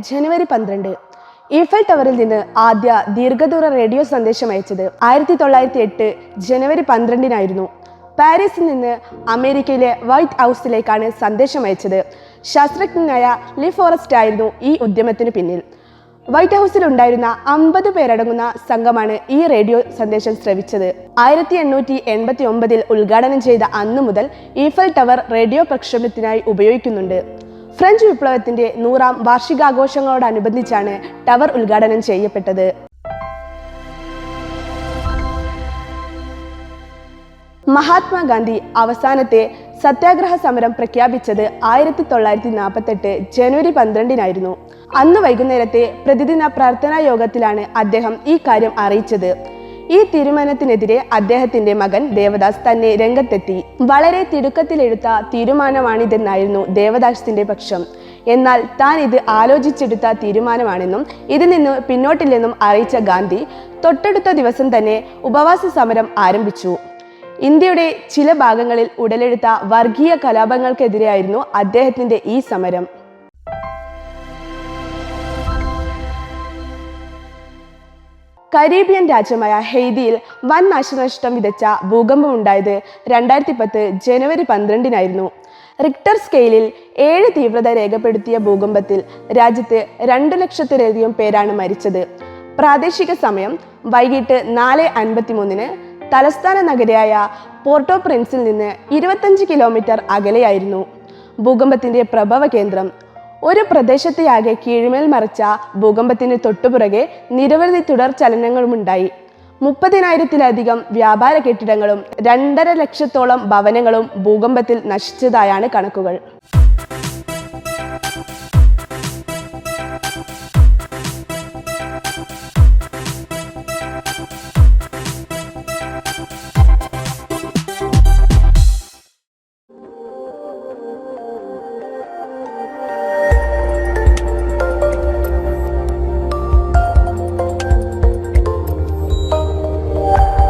ജനുവരി പന്ത്രണ്ട്. ഈഫൽ ടവറിൽ നിന്ന് ആദ്യ ദീർഘദൂര റേഡിയോ സന്ദേശം അയച്ചത് ആയിരത്തി തൊള്ളായിരത്തി എട്ട് ജനുവരി പന്ത്രണ്ടിനായിരുന്നു. പാരീസിൽ നിന്ന് അമേരിക്കയിലെ വൈറ്റ് ഹൗസിലേക്കാണ് സന്ദേശം അയച്ചത്. ശാസ്ത്രജ്ഞനായ ലി ഫോറസ്റ്റ് ആയിരുന്നു ഈ ഉദ്യമത്തിന് പിന്നിൽ. വൈറ്റ് ഹൗസിൽ ഉണ്ടായിരുന്ന അമ്പത് പേരടങ്ങുന്ന സംഘമാണ് ഈ റേഡിയോ സന്ദേശം ശ്രവിച്ചത്. ആയിരത്തി എണ്ണൂറ്റി എൺപത്തി ഒമ്പതിൽ ഉദ്ഘാടനം ചെയ്ത അന്നു മുതൽ ഈഫൽ ടവർ റേഡിയോ പ്രക്ഷേപണത്തിനായി ഉപയോഗിക്കുന്നുണ്ട്. ഫ്രഞ്ച് വിപ്ലവത്തിന്റെ നൂറാം വാർഷികാഘോഷങ്ങളോടനുബന്ധിച്ചാണ് ടവർ ഉദ്ഘാടനം ചെയ്യപ്പെട്ടത്. മഹാത്മാഗാന്ധി അവസാനത്തെ സത്യാഗ്രഹ സമരം പ്രഖ്യാപിച്ചത് ആയിരത്തി തൊള്ളായിരത്തി നാൽപ്പത്തെട്ട് ജനുവരി പന്ത്രണ്ടിനായിരുന്നു. അന്ന് വൈകുന്നേരത്തെ പ്രതിദിന പ്രാർത്ഥനാ യോഗത്തിലാണ് അദ്ദേഹം ഈ കാര്യം അറിയിച്ചത്. ഈ തീരുമാനത്തിനെതിരെ അദ്ദേഹത്തിന്റെ മകൻ ദേവദാസ് തന്നെ രംഗത്തെത്തി. വളരെ തിടുക്കത്തിലെടുത്ത തീരുമാനമാണിതെന്നായിരുന്നു ദേവദാസിന്റെ പക്ഷം. എന്നാൽ താൻ ഇത് ആലോചിച്ചെടുത്ത തീരുമാനമാണെന്നും ഇതിൽ നിന്ന് പിന്നോട്ടില്ലെന്നും അറിയിച്ച ഗാന്ധി തൊട്ടടുത്ത ദിവസം തന്നെ ഉപവാസ സമരം ആരംഭിച്ചു. ഇന്ത്യയുടെ ചില ഭാഗങ്ങളിൽ ഉടലെടുത്ത വർഗീയ കലാപങ്ങൾക്കെതിരെയായിരുന്നു അദ്ദേഹത്തിന്റെ ഈ സമരം. കരീബിയൻ രാജ്യമായ ഹെയ്തിയിൽ വൻ നാശനഷ്ടം വിതച്ച ഭൂകമ്പം ഉണ്ടായത് രണ്ടായിരത്തി പത്ത് ജനുവരി പന്ത്രണ്ടിനായിരുന്നു. റിക്ടർ സ്കെയിലിൽ ഏഴ് തീവ്രത രേഖപ്പെടുത്തിയ ഭൂകമ്പത്തിൽ രാജ്യത്ത് രണ്ടു ലക്ഷത്തിലധികം പേരാണ് മരിച്ചത്. പ്രാദേശിക സമയം വൈകിട്ട് നാല് അൻപത്തിമൂന്നിന് തലസ്ഥാന നഗരിയായ പോർട്ടോ പ്രിൻസിൽ നിന്ന് ഇരുപത്തഞ്ച് കിലോമീറ്റർ അകലെയായിരുന്നു. ഭൂകമ്പത്തിന്റെ പ്രഭവ കേന്ദ്രം ഒരു പ്രദേശത്തെയാകെ കീഴ്മേൽ മറിച്ച ഭൂകമ്പത്തിന് തൊട്ടുപുറകെ നിരവധി തുടർ ചലനങ്ങളുമുണ്ടായി. മുപ്പതിനായിരത്തിലധികം വ്യാപാര കെട്ടിടങ്ങളും രണ്ടര ലക്ഷത്തോളം ഭവനങ്ങളും ഭൂകമ്പത്തിൽ നശിച്ചതായാണ് കണക്കുകൾ.